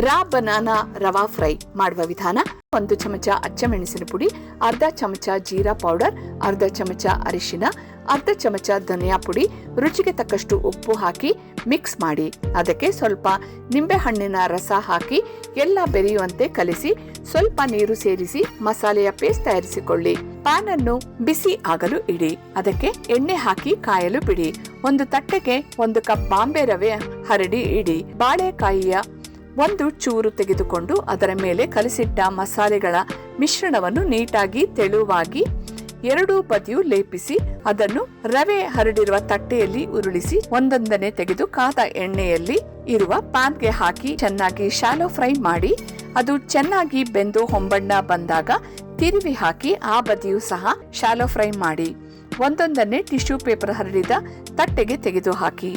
ರಾ banana ರವಾ fry ಮಾಡುವ ವಿಧಾನ. ಒಂದು ಚಮಚ ಅಚ್ಚಮೆಣಸಿನ ಪುಡಿ, ಅರ್ಧ ಚಮಚ ಜೀರಾ ಪೌಡರ್, ಅರ್ಧ ಚಮಚ ಅರಿಶಿನ, ಅರ್ಧ ಚಮಚ ಧನಿಯಾ ಪುಡಿ, ರುಚಿಗೆ ತಕ್ಕಷ್ಟು ಉಪ್ಪು ಹಾಕಿ ಮಿಕ್ಸ್ ಮಾಡಿ. ಅದಕ್ಕೆ ಸ್ವಲ್ಪ ನಿಂಬೆಹಣ್ಣಿನ ರಸ ಹಾಕಿ ಎಲ್ಲ ಬೆರೆಯುವಂತೆ ಕಲಿಸಿ, ಸ್ವಲ್ಪ ನೀರು ಸೇರಿಸಿ ಮಸಾಲೆಯ ಪೇಸ್ಟ್ ತಯಾರಿಸಿಕೊಳ್ಳಿ. ಪ್ಯಾನ್ ಅನ್ನು ಬಿಸಿ ಆಗಲು ಇಡಿ. ಅದಕ್ಕೆ ಎಣ್ಣೆ ಹಾಕಿ ಕಾಯಲು ಬಿಡಿ. ಒಂದು ತಟ್ಟೆಗೆ ಒಂದು ಕಪ್ ಬಾಂಬೆ ರವೆ ಹರಡಿ ಇಡಿ. ಬಾಳೆಕಾಯಿಯ ಒಂದು ಚೂರು ತೆಗೆದುಕೊಂಡು ಅದರ ಮೇಲೆ ಕಲಸಿಟ್ಟ ಮಸಾಲೆಗಳ ಮಿಶ್ರಣವನ್ನು ನೀಟಾಗಿ ತೆಳುವಾಗಿ ಎರಡೂ ಬದಿಯು ಲೇಪಿಸಿ ಅದನ್ನು ರವೆ ಹರಡಿರುವ ತಟ್ಟೆಯಲ್ಲಿ ಉರುಳಿಸಿ ಒಂದೊಂದನೆ ತೆಗೆದು ಕಾದ ಎಣ್ಣೆಯಲ್ಲಿ ಇರುವ ಪ್ಯಾನ್ಗೆ ಹಾಕಿ ಚೆನ್ನಾಗಿ ಶಾಲೋ ಫ್ರೈ ಮಾಡಿ ಅದು ಚೆನ್ನಾಗಿ ಬೆಂದು ಹೊಂಬಣ್ಣ ಬಂದಾಗ ತಿರುವಿ ಹಾಕಿ ಆ ಬದಿಯು ಸಹ ಶಾಲೋ ಫ್ರೈ ಮಾಡಿ ಒಂದೊಂದನ್ನೇ ಟಿಶ್ಯೂ ಪೇಪರ್ ಹರಡಿದ ತಟ್ಟೆಗೆ ತೆಗೆದು ಹಾಕಿ.